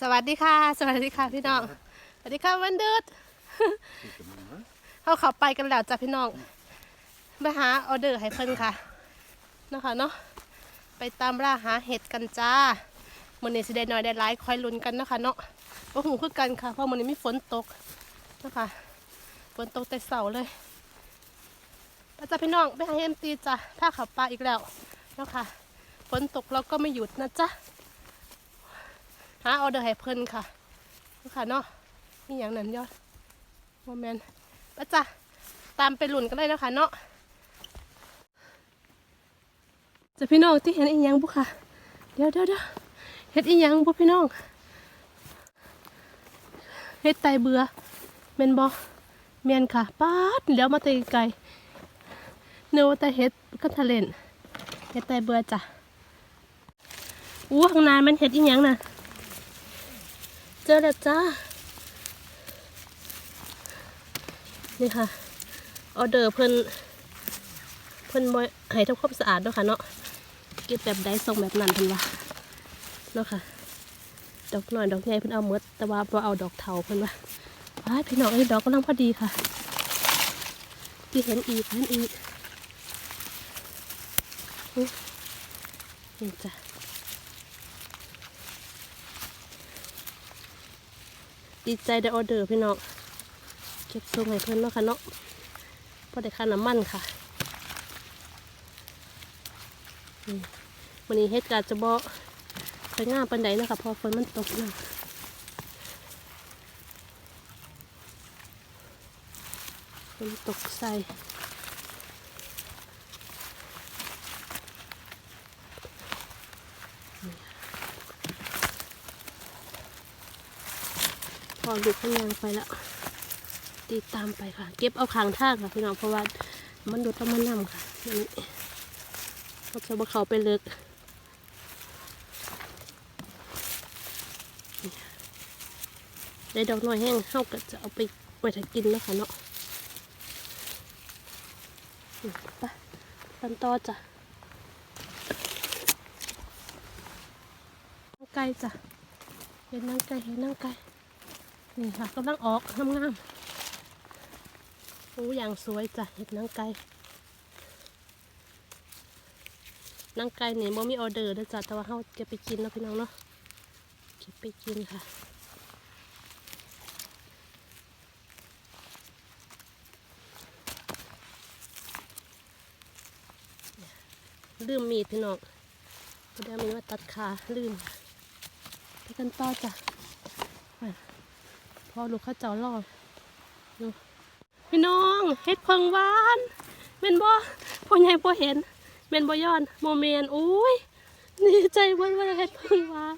สวัสดีค่ะ สวัสดีค่ะพี่น้อง สวัสดีค่ะวันเดือดเขาเขาไปกันแล้วจ้ะพี่น้องไปหาออเดอร์ให้เพิ่นค่ะเนาะค่ะเนาะไปตามล่าหาเห็ดกันจ้ามื้อนี้สิได้น้อยได้หลายคอยลุ้นกันนะคะเนาะบ่ฮู้คือกันค่ะ เพราะมื้อนี้มีฝนตกนะคะฝนตกแต่เช้าเลยไปจ้ะพี่น้องไปหาเอ็มตีจ้ะถ้าเขาปลาอีกแล้วเนาะค่ะฝนตกเราก็ไม่หยุดนะจ๊ะ หาออเดอร์ให้เพิ่นค่ะนี่ค่ะเนาะนี่อย่างนั้นยอดโมเมนต์ปะจ้ะตามไปหลุนกันเลยนะคะเนาะจะพี่น้องที่เห็นอีหยังบุค่ะ เดี๋ยวเดี๋ยวเดี๋ยวเห็ดอีหยังบุพี่น้องเห็ดไตเบื่อเมนบอเมนค่ะป๊าดเดี๋ยวมาแตไกลเนื้อว่าแต่เห็ดกันทะเลนเห็ดไตเบื่อจ้ะอู้ข้างในมันเห็ดอีหยังน่ะ เจอแล้วจ้า นี่ค่ะ ออเดอร์เพิ่น เพิ่นบ่ให้ทำความสะอาดเนาะค่ะเนาะ เก็บแบบใดส่งแบบนั้นเพิ่นว่าเนาะค่ะ ดอกน้อยดอกใหญ่เพิ่นเอาหมดแต่ว่าบ่เอาดอกเทาเพิ่นว่าว้าพี่น้องอันนี้ดอกกำลังพอดีค่ะที่เห็นอีกเห็นอีกอุ๊ยนี่จ้ะ ดีใจได้ออเดอร์พี่น้องเก็บส่งให้เพื่อนเนาะค่ะเนาะพอได้ค่าน้ำมันค่ะวันนี้เฮ็ดการจะบ่ไปงามปันใดนะคะพอฝนมันตกเนาะฝนตกใส่ พอลูข้างยางไปแล้วติดตามไปค่ะ เก็บเอาขางทาค่ะพี่น้องเพราะว่ามันดูดต้องมันนำค่ะมันเขาจะมาเขาไปเลิกได้ดอกน้อยแห้งเข้าก็จะเอาไปไว้ถ้ากินแล้วค่ะเนาะไปกันต่อจ้ะนั่งไก่จ้ะเห็นนั่งไก่เห็นนั่งไก่ นี่ค่ะกำลังออกงามงามๆโอ้อย่างสวยจ้ะเห็ดนางไก่นางไก่เนี่ยบ่มีออเดอร์นะจ้ะแต่ว่าเขาเก็บไปกินเนาะพี่น้องเนาะเก็บไปกินค่ะลืมมีดพี่น้องพอดีมีว่าตัดขาลืมไปกันต่อจ้ะ พอลูกเข้าเจ้ารอดดูพี่น้องเฮ็ดเพิงหวานเม่นบ่พ่อใหญ่บ่เห็นเม่นบ่ย้อนโมเมนอุ้ยดีใจเบิ่ว่าเฮ็ดเพิงหวาน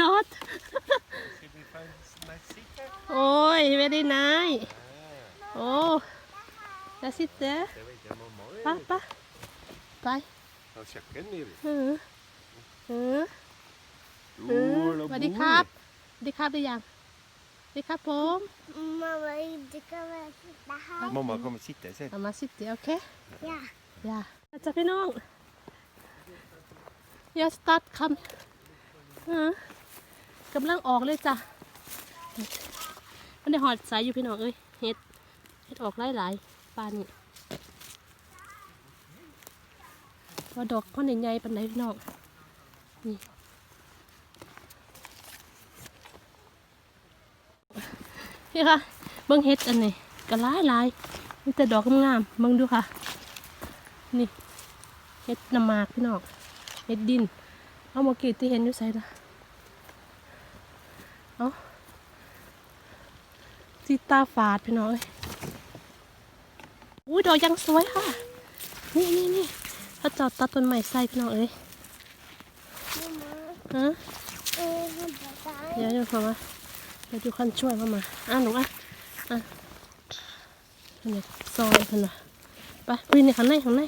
not Did we find some nice sea cat? โอ้ย very nice โอ้ that's it there There we go, more. ไปไปไป I'll check in here. เออเออเออ Oeh, สวัสดีครับสวัสดีครับได้ยังสวัส ดีครับผม Mamma, inte kan vara sitta här. Mamma kommer sitta sen. เอามาสิเดียวโอเค Ja. อย่าจะพี่น้องอย่าสตาร์ทคำเออกำลังออกเลยจ้ะมันได้หอดสายอยู่พี่น้องเอ้ยเห็ดเห็ดออกหลายหลายๆปานนี่ว่าดอกมันใหญ่ๆปันไหนพี่น้องนี่ นี่ค่ะเบิ้งเห็ดอันนี้ก็หลายหลายๆมีแต่ดอกงามๆเบิ้งดูค่ะ นี่เห็ดน้ำหมากพี่น้องเห็ดดิน เอาเมื่อกี้ที่เห็นอยู่ใส่ละเอาสีตาฝาดพี่น้องเอ้ยอุ้ยดอกยังสวยค่ะ นี่นี่นี่ถ้าเจอดตัดต้นไม้ใส่พี่น้องเอ้ย Mamma, ฮะ eh, han bara เดี๋ยวเดี๋ยวพอมา เดี๋ยวดูคันช่วยมามาอะหนูอะอะเนี่ยซอยกันนะไปวิ่งในข้างในข้างใน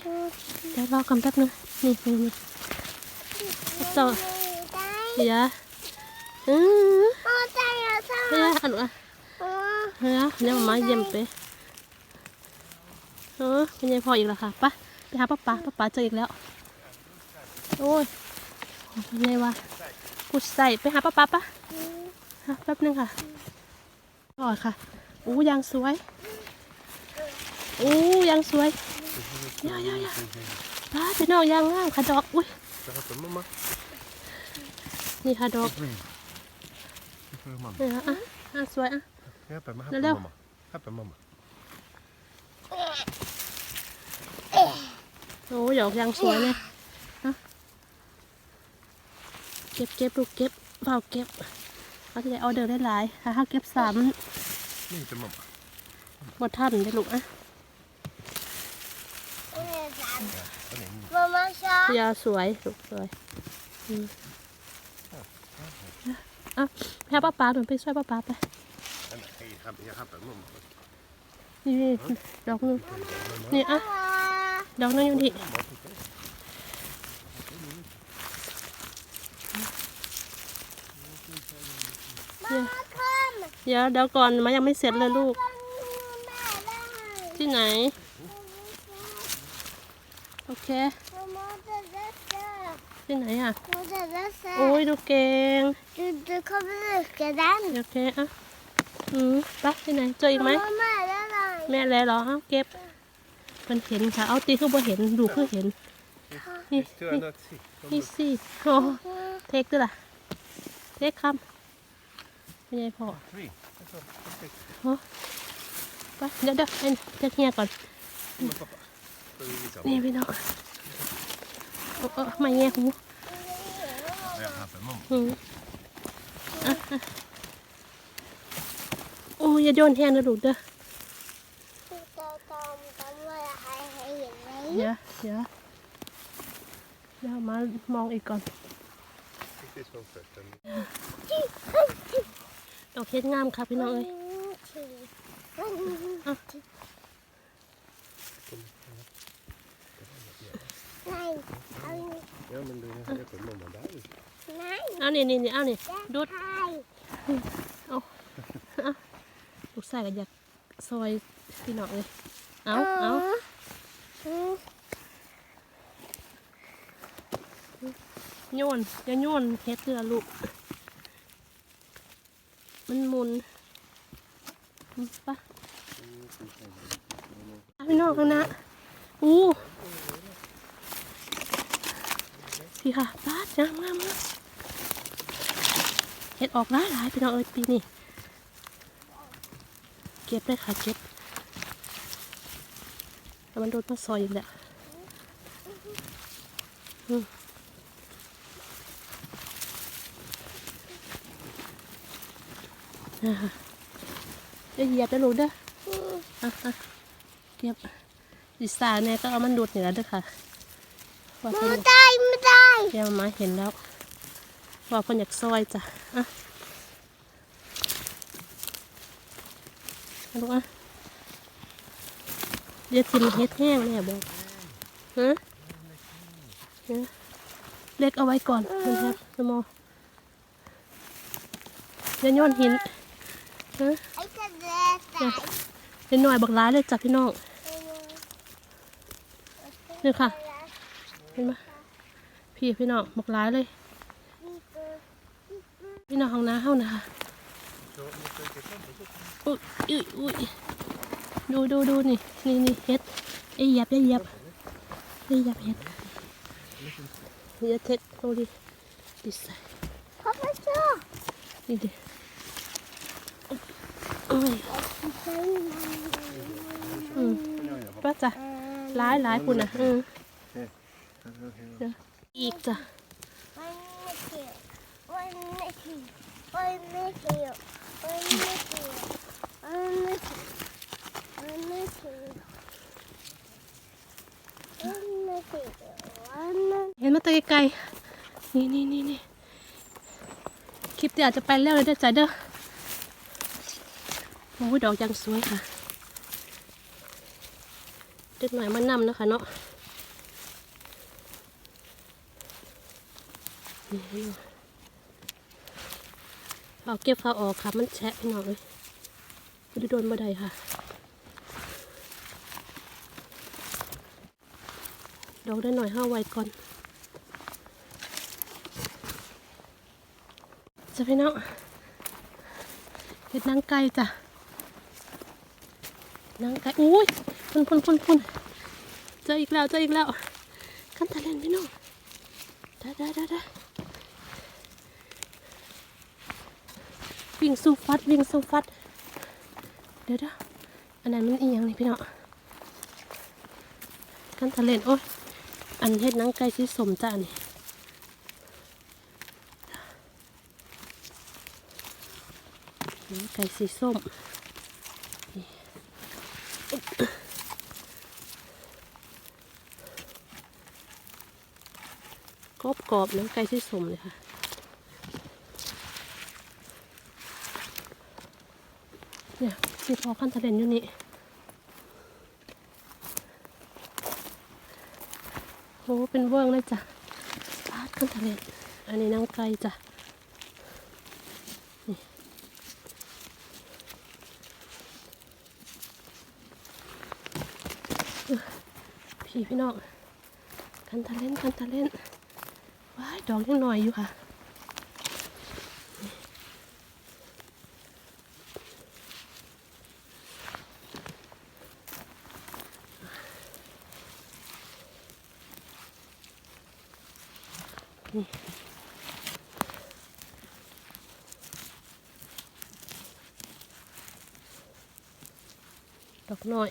เดี๋ยวรอคำแป๊บนึงนี่นี่นี่เจ้า där. เฮียเออเฮีย så. อันนู้น Åh, เฮียเนี่ยมาเยี่ยมไปเออเป็นยังพออีกแล้วค่ะไปไปหาป้าป๋าป้าป๋าเจออีกแล้วโอ้ยเป็นไงวะกูใส่ไปหาป้าป๋าปะ mm. อะ แป๊บนึงค่ะก่อนค่ะอู้ยางสวยอู้ยางสวยยายายาป้าพี่น้องยางงามค่ะดอกอุ้ย Ça va pas, maman นี่ค่ะดอก Oui. Maman. นี่ค่ะอะอะสวยอะ Hop, maman. Là, là. maman. Hop, maman. โอ้ดอกยางสวยเลยนะเก็บเก็บลูกเก็บเฝ้าเก็บาจะได้เอาเดิร์ได้หลายห้าเขาเก็บสามนี่จะมาบดท่านได้ลูกอะยามาชยสวยอือสวยอะแพ้ป้าป้าหนูไปช่วยป้าป้าไปนี่ดอกนึงนี่อะดอกนึงอยู่ที่ เดี๋ยวเดี๋ยวก่อนมันยังไม่เสร็จเลยลูก ที่ไหน โอเค ที่ไหนอะ โอ้ยดูเก่งดูเขาไปเลยกระดานโอเคอะอืมไปที่ไหนเจออีกไหมแม่แล้วหรอเก็บมันเห็นค่ะ เอาตีคือบ่เห็นดูคือเห็นนี่นี่นี่โอ้เทคด้วยล่ะเทคคำ ป็นใช่พ่อ้ไปเดี๋ยวเดี๋ยวเดี๋ยวเฮียก่อนนี่พี่น้องเออมาแย่หูอือ้ย่าโยนแทนนะลูกเด้อเยอะเดี๋ยวเดี๋ยวมามองอีกก่อน ดอกเฮ็ดงามค่ะพี่น้องเอ้ย Nej, Ja, men du hjälper mamma där. nej, เอานี่นี่นี่เอานี่ดูด nej. ลูกชายก็อยากซอยพี่น้องเลยเอาเอา Mm. โยนอย่าโยนเฮ็ดเถื่อลูก มันหมุนอืมไปอะพี่น้องข้างหน้าอู้พี่ค่ะป้าดงามงามงามเฮ็ดออกหลายหลายพี่น้องเอ้ยปีนี้เก็บเลยค่ะเก็บแล้วมันโดนมาซอยอีกแล้วอืม นะคะจะเหยียบได้ลูกเด้ออะอะเก็บดิสาเนี่ยก็เอามันดูดเหนือเด้อค่ะว่าเพิ่นไม่ได้ไม่ได้เดี๋ยวมาเห็นแล้วว่าเพิ่นอยากซอยจ้ะอะเอาลูกอะเดี๋ยวทิมเฮ็ดแห้งเนี่ยบอกฮะฮะเล็กเอาไว้ก่อนมันครับสมอเดี๋ยวโยนหิน ฮะไอ้จะเด็ดแต่เดี๋ยวหน่อยบักร้ายเลยจ้ะพี่น้องนี่ค่ะ เห็นไหมพี่พี่น้องบักร้ายเลย พี่น้องห้องน้ำเฮานะคะอุ้ยอุ้ยอุ้ยดูดูดูนี่นี่นี่เฮ็ดไอ้เหยียบไอ้เหยียบไอ้เหยียบเฮ็ดนี่จะเท็ดดูดิดิใส่พ่อพ่อเจ้านี่ดิโอืมป้าจ้ะร้ายร้ายคุณนะอืมอีกจ้ะเขียววันไม่เขียววันไม่เขียววันไม่เขียววันไม่เขียววันไม่เขียววันไม่เห็นมาแตไกลๆนี่นี่นี่นี่คลิปเดี๋ยวอาจจะไปแล้วเลยเด้อจ้ะเด้อ โอ้ยดอกยังสวยค่ะเด็กหน่อยมานนำนะคะเนาะนี่เอาเก็บเขาออกค่ะ มันแฉะพี่น้อยไม่ได้โดนบ่ได้ค่ะ ดอกได้หน่อยห้าไว้ก่อน จะพี่น้องเห็ดนางไก่จ้ะ นางไก่อุ้ยพุ่นพุ่นพุ่นพุ่นเจออีกแล้วเจออีกแล้วกันทะเลนพี่น้องได้ได้ได้ได้วิ่งสู้ฟัดวิ่งสู้ฟัด เดี๋ยวเดี๋ยวอันนั้นมันอีหยังนี่พี่น้องกันทะเลนโอ้ยอันเห็ดนางไก่สีสมจ้ะนี่นี่ไก่สีส้มนี่ กรอบกรอบๆนะไก่สีส้มเลยค่ะเนี่ยสีพอขั้นทะเลนอยู่นี่โอ้เป็นเวิร์งเลยจ้ะพาดขั้นทะเลนอันนี้น้ำไก่จ้ะพี่พี่น้องกันทะเล่นกันทะเล่น ดอกยังหน่อยอยู่ค่ะนี่ดอกหน่อย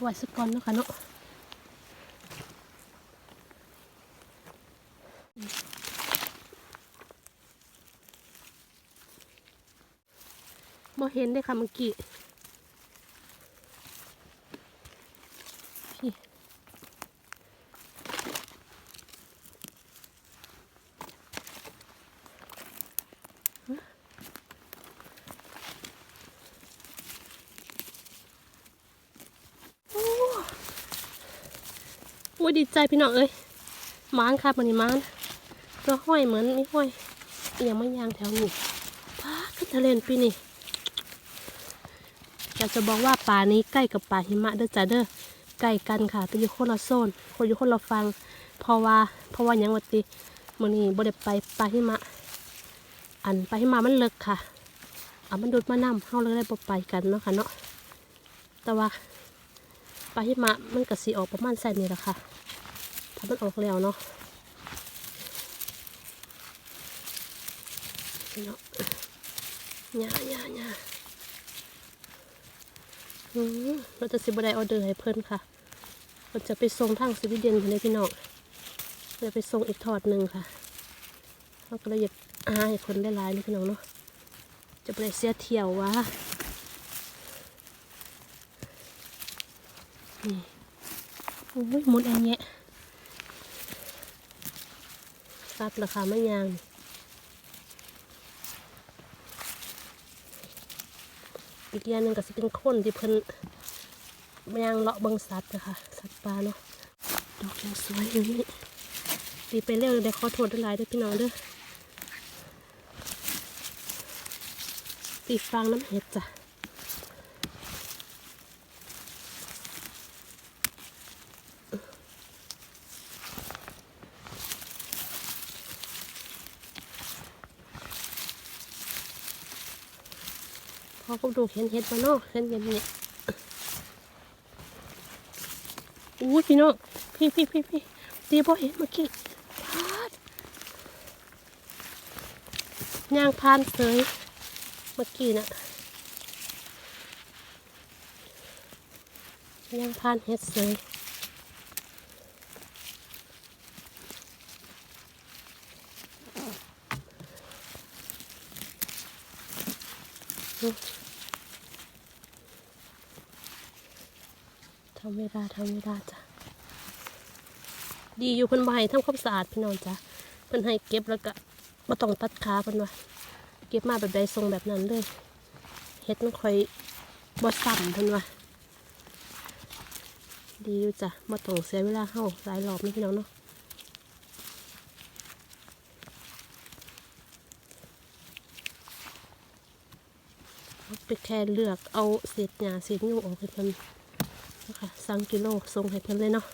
ไว้สักก่อนเนาะคะเนาะ เห็นได้ค่ะเมื่อกี้พี่โอ้ยดีใจพี่น้องเอ้ยมานค่ะมันนี่มานตัวห้อยเหมือนไม่ห้อยเอียงไม่ยางแถวนี้ป้าขึ้นทะเลนปีนี่ อยากจะบอกว่าป่านี้ใกล้กับป่าหิมะเด้อจ้าเด้อใกล้กันค่ะแต่อยู่คนละโซน คนอยู่คนละฟังเพราะว่าเพราะว่ายังวัติมื้อนี้บ่ได้ไปป่าหิมะ อันป่าหิมะมันเลิกค่ะเอามันดูดมานำเฮาเลยได้บ่ไปกันเนาะค่ะเนาะแต่ว่าป่าหิมะมันก็สิออกประมาณใส่นี่แหละค่ะถ้ามันออกแล้วเนาะเนาะหญ้าหญ้าหญ้า เราจะสิบได้ออเดอร์ให้เพิ่นค่ะเราจะไปส่งทางสวีเดนคนนี้พี่น้องเราจะไปส่งอีกทอดหนึ่งค่ะเราก็เลยอยากอาให้คนได้หลายเลยพี่น้องเนาะจะไปเสียเที่ยววะนี่โอ้ยหมดอันเนี้ยซัดราคาไม่ยาง อีกอย่างหนึ่งก็สิเป็นคนที่เพิ่นยางเลาะเบิงสัตว์นะคะสัตว์ปลาเนาะดอกยังสวยอยู่นี่ตีไปเร็วเดี๋ยวขอโทษด้วยหลายเด้วยพี่น้องเด้อตีฟางน้ำเห็ดจ้ะ พอก็ดูเห็นเห็ดมาเนาะเห็นเห็นเนี่อู้พี่น้องพี่พี่พี่พี่ตีพอเห็นเมื่อกี้พาดย่างพานเสยเมื่อกี้น่ะย่างพานเห็ดเสยทำเวลาทำเวลาจ้ะดีอยู่เพิ่นบ่ให้ทำความสะอาดพี่น้องจ้ะเพิ่นให้เก็บแล้วก็บ่ต้องตัดขาเพิ่นว่าเก็บมาแบบใดทรงแบบนั้นเลยเฮ็ดมันค่อยบ่ซ้ำเพิ่นว่าดีอยู่จ้ะบ่ต้องเสียเวลาเฮาหลายรอบนี่พี่น้องเนาะไปแค่เลือกเอาเศษหญ้าเศษยุงออกให้เพิ่น นะะสั่งกิโลส่งให้เพิ่นเลยเนาะ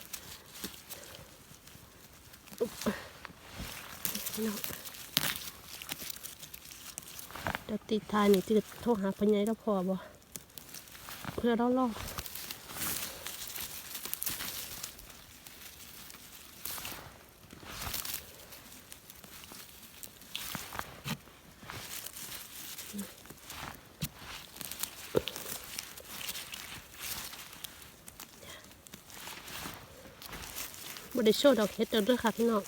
เดี๋ยวติดทายนี่ติดโทรหาพญายแล้วพอบ่เพื่อเรลอก บ่ได้โชว์ดอกเห็ดเด้อเด้อค่ะพี่น้อง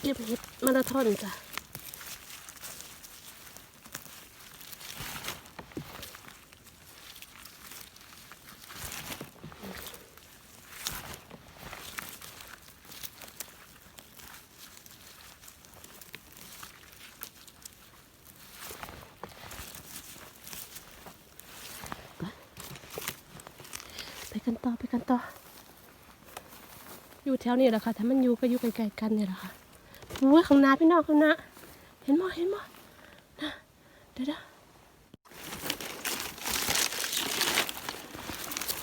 เก็บเห็ดมาราธอนจ้ะ กันต่อไปกันต่อ อยู่แถวนี้แหละค่ะถ้ามันอยู่ก็อยู่ไกลๆกันเนี่ยแหละค่ะโอ้ยข้างหน้าพี่น้องข้างหน้าเห็นมั้เห็นมั้นะเดี๋ยวเดี๋ยว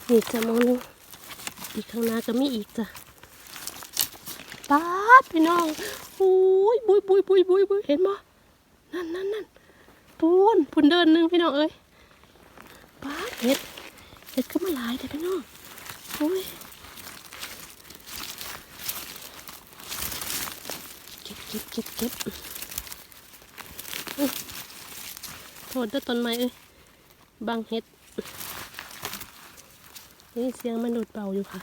นี่จะมองนึงอีกข้างหน้าก็มีอีกจ้ะป๊าดพี่น้องโอ้ยบุยบุยบุยบุยบุยเห็นมั้นั่นนั่นนั่นปูนปูนเดินหนึงพี่น้องเอ้ย เห็ดก็มาหลายแต่พี่น้องโอ้ยเก็บเก็บเก็บเก็บโทษด้วยต้นไม้เอ้ยบังเห็ดนี่เสียงมันุษย์เบาอยู่ค่ะ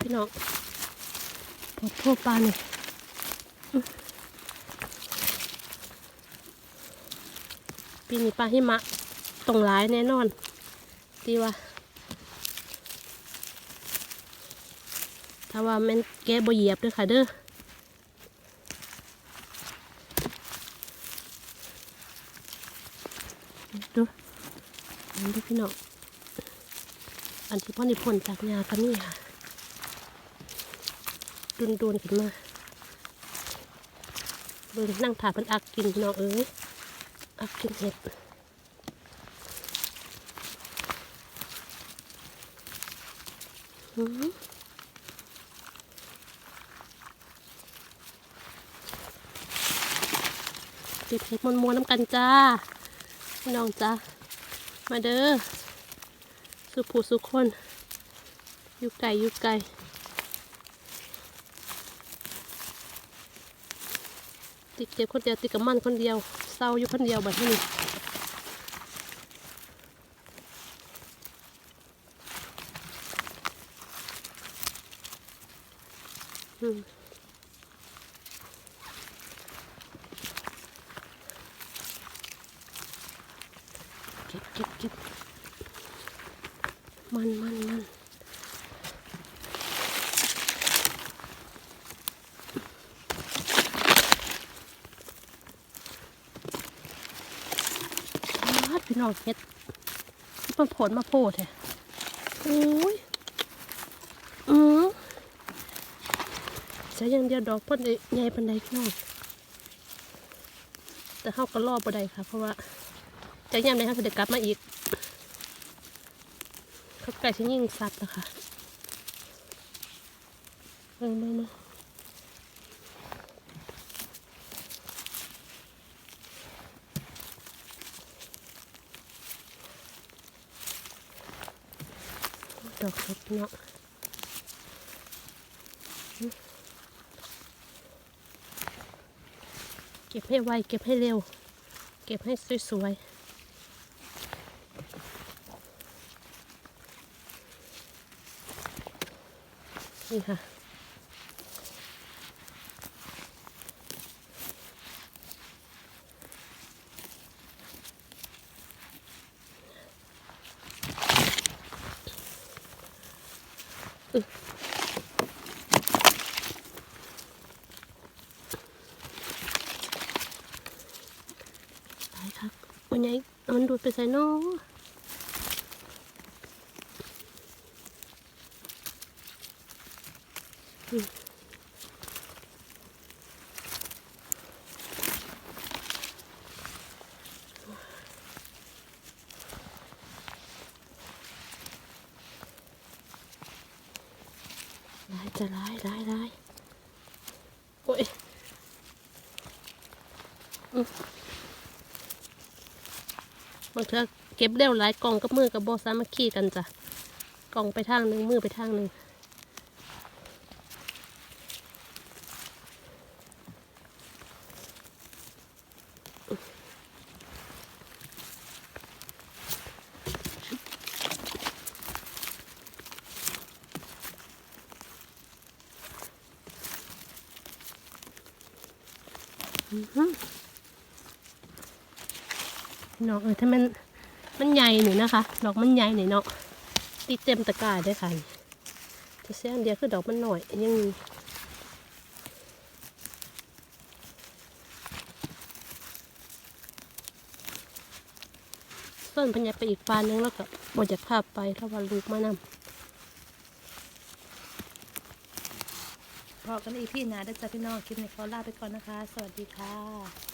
พี่น้องปวดทั่วปลาเนี่ย ปีนี้ปลาหิมะตรงร้ายแน่นอนดีว่าถ้าว่าแม่นแกบเหยียบด้วยค่ะเด้อดูอันนี้พี่น้องอันที่พ่อนิพนธ์จากยากันนี่ค่ะดุนดนๆขึ้นมาเบิ่งนั่งถ่ายเพิ่นอักกินพี่น้องเอ้ย อักกินเห็ดหืมเก็บเห็ดมวนๆน้ำกันจ้าพี่น้องจ้ามาเด้อสุผูสุคนอยู่ไก่อยู่ไก่ ติดเก็บคนเดียวติดกับมันคนเดียวเศร้าอยู่คนเดียวแบบนี้อืมเก็บเก็บเก็บมันมันมันปาดพี่ น้องเฮ็ดมันผลมาโพดแท้โอ้ยอือใช้อย่างเดียวดอกพ่นใหญ่ปานใดพี่น้องแต่เฮาก็รอบ่ได้ค่ะ เพราะว่าจากยามใดเฮาสิได้กลับมาอีกเขาไก่ชิ้นยิ่งสัตว์นะคะเบิ่งเบิ่งเบิ่ง ดอกเห็ดเนาะเก็บให้ไวเก็บให้เร็ว เก็บให้สวยๆนี่ค่ะ ใหญ่มันดูดไปใส่นอร้ายจะไล่ไล่ไล่ บางเทื่อเก็บเร็วหลายกล่องกับมือกับโบสามัคคีกันจ้ะกล่องไปทางหนึ่งมือไปทางหนึ่ง ดอกเออถ้ามันมันใหญ่หน่อยนะคะ ดอกมันใหญ่หน่อยเนาะตีเต็มตะกร้าได้ค่ะจะเสียอันเดียวคือดอกมันหน่อยยังมีส่วนพญาไปอีกปานนึงแล้วก็บดจากภาพไปถ้าว่าลูกมานำพอกันอีกพี่นะได้จ้ะพี่น้องคลิปนี้ขอลาไปก่อนนะคะ สวัสดีค่ะ